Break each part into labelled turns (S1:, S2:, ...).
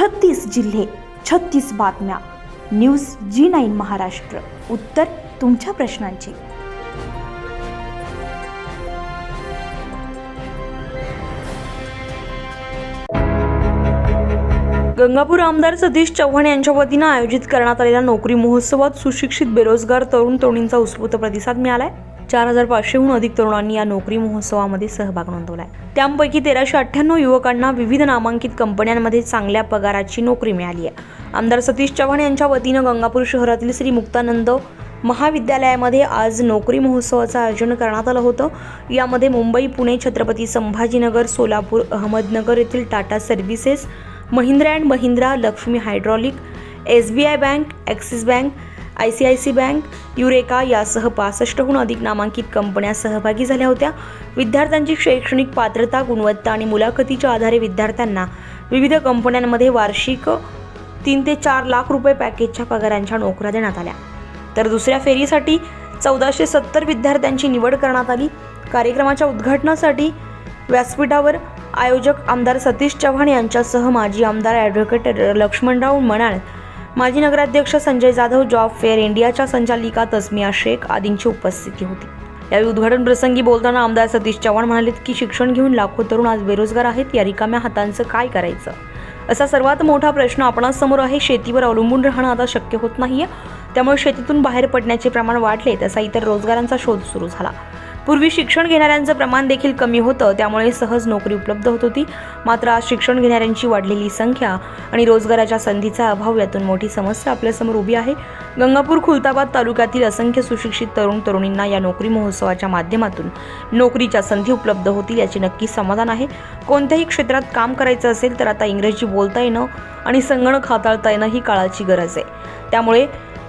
S1: छत्तीस जिल्हे छत्तीस बातम्या. News G nine Maharashtra. उत्तर तुमच्या प्रश्नांची. गंगापूर आमदार सतीश चव्हाण यांच्या वतीनं आयोजित करण्यात आलेल्या नोकरी महोत्सवात सुशिक्षित बेरोजगार तरुण तरुणींचा उत्स्फूर्त प्रतिसाद मिळालाय. चार हजार पाचशेहून अधिक तरुणांनी या नोकरी महोत्सवामध्ये सहभाग नोंदवलाय. त्यापैकी तेराशे अठ्ठ्याण्णव युवकांना विविध नामांकित कंपन्यांमध्ये चांगल्या पगाराची नोकरी मिळाली आहे. आमदार सतीश चव्हाण यांच्या वतीनं गंगापूर शहरातील श्री मुक्तानंद महाविद्यालयामध्ये आज नोकरी महोत्सवाचं आयोजन करण्यात आलं होतं. यामध्ये मुंबई पुणे छत्रपती संभाजीनगर सोलापूर अहमदनगर येथील Tata services Mahindra and Mahindra Lakshmi hydraulic S B I bank Axis bank I C I C bank Eureka यासह पासष्टहून अधिक नामांकित कंपन्या सहभागी झाल्या होत्या. विद्यार्थ्यांची शैक्षणिक पात्रता गुणवत्ता आणि मुलाखतीच्या आधारे विद्यार्थ्यांना विविध कंपन्यांमध्ये वार्षिक तीन ते चार लाख रुपये पॅकेजच्या पगारांच्या नोकऱ्या देण्यात आल्या. तर दुसऱ्या फेरीसाठी चौदाशे सत्तर विद्यार्थ्यांची निवड करण्यात आली. कार्यक्रमाच्या उद्घाटनासाठी व्यासपीठावर आयोजक आमदार सतीश चव्हाण यांच्यासह माजी आमदार ॲडव्होकेट लक्ष्मणराव मणाळ माजी नगराध्यक्ष संजय जाधव जॉब फेअर इंडियाच्या संचालिका तस्मिया शेख आदींची उपस्थिती होती. यावेळी उद्घाटन प्रसंगी बोलताना आमदार सतीश चव्हाण म्हणाले की शिक्षण घेऊन लाखो तरुण आज बेरोजगार आहेत या रिकाम्या हातांचं काय करायचं? असा सर्वात मोठा प्रश्न आपणासमोर आहे. शेतीवर अवलंबून राहणं आता शक्य होत नाहीये. त्यामुळे शेतीतून बाहेर पडण्याचे प्रमाण वाढले तसा इतर रोजगारांचा शोध सुरू झाला. पूर्वी शिक्षण घेणाऱ्यांचं प्रमाण देखील कमी होतं त्यामुळे सहज नोकरी उपलब्ध होत होती. मात्र आज शिक्षण घेणाऱ्यांची वाढलेली संख्या आणि रोजगाराच्या संधीचा अभाव यातून मोठी समस्या आपल्यासमोर उभी आहे. गंगापूर खुलताबाद तालुक्यातील असंख्य सुशिक्षित तरुण तरुणींना या नोकरी महोत्सवाच्या माध्यमातून नोकरीच्या संधी उपलब्ध होतील याचे नक्की समाधान आहे. कोणत्याही क्षेत्रात काम करायचं असेल तर आता इंग्रजी बोलता येणं आणि संगणक हाताळता येणं ही काळाची गरज आहे. त्यामुळे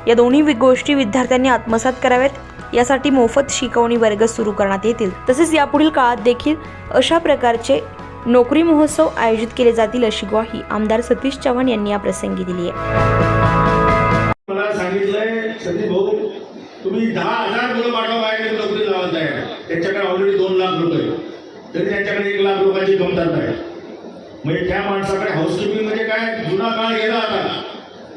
S1: या दोन्ही गोष्टी विद्यार्थ्यांनी आत्मसात कराव्यात. यासाठी मोफत शिकवणी वर्ग सुरू करण्यात येतील. तसेच यापुढील काळात देखील अशा प्रकारचे नोकरी महोत्सव आयोजित केले जातील अशी ग्वाही आमदार सतीश चव्हाण यांनी या प्रसंगी दिली आहे.
S2: मला सांगितलंय सतीश भाऊ तुम्ही दहा हजार मुलं नोकरी लावत आहे. त्यांच्याकडे ऑलरेडी दोन लाख रुपये. तरी त्यांच्याकडे एक लाख रुपयाची कमतरता आहे. म्हणजे त्या माणसाकडे हाऊसकीपिंग म्हणजे काय? जुना काळ गेला आता.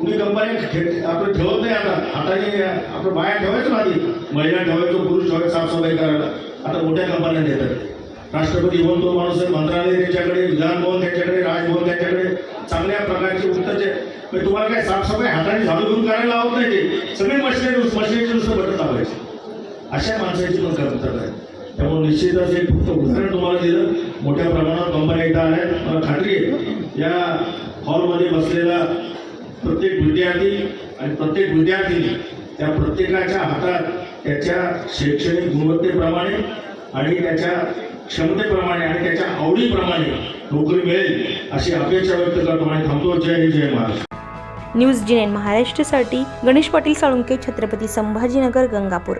S2: कुणी कंपनी आपलं ठेवत नाही आता. हाताने आपलं बाया ठेवायचं ना आधी. महिला ठेवायचो पुरुष ठेवायचं साफसफाई करायला. आता मोठ्या कंपन्या देतात. राष्ट्रपती भवन तो माणूस मंत्रालय त्याच्याकडे विधानभवन त्याच्याकडे राजभवन त्याच्याकडे. चांगल्या प्रकारचे उत्तरचे म्हणजे तुम्हाला काय साफसफाई हाताने झाडू करून करायला लावत नाही ते. सगळे मशिनरी मशिनरीची नुसतं बटन दाबायचे. अशा माणसाची पण कमतरता आहे. त्यामुळे निश्चितच एक फक्त उदाहरण तुम्हाला दिलं. मोठ्या प्रमाणात कंपन्या इथं आल्या. मला खात्री आहे या हॉलमध्ये बसले प्रत्येक विद्यार्थी आणि प्रत्येक विद्यार्थिनी त्या प्रत्येकाच्या हातात त्याच्या शैक्षणिक गुणवत्तेप्रमाणे आणि त्याच्या क्षमतेप्रमाणे आणि त्याच्या आवडीप्रमाणे नोकरी मिळेल अशी अपेक्षा व्यक्त करतो आणि थांबतो. जय हिंद जय महाराष्ट्र.
S1: न्यूज जी महाराष्ट्रसाठी गणेश पाटील साळुंके छत्रपती संभाजीनगर गंगापूर.